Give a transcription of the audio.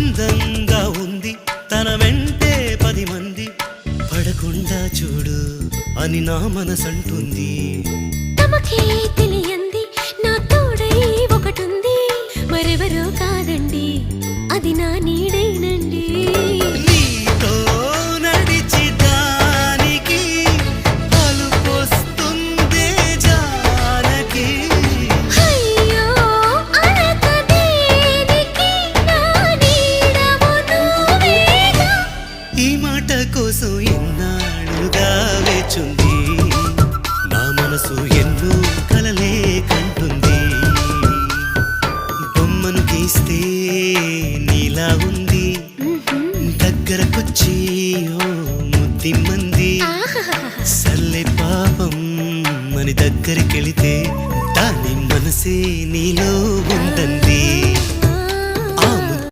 అందంగా ఉంది. తన వెంటే పది మంది. పడకుండా చూడు అని నా మనసంటుంది. తమకే తెలియంది నా తోడై ఒకటుంది. మరెవరో కాదండి అది నా నీడైన మాట కోసం ఎన్నాళ్ళుగా వేచుంది? నా మనసు ఎన్నో కలలే కంటుంది. బొమ్మను గీస్తే నీలా ఉంది. దగ్గరకొచ్చి ఓ ముద్దిమ్మంది. సల్లె పాపం అని దగ్గరికెళితే దాని మనసే నీలో ఉందంది.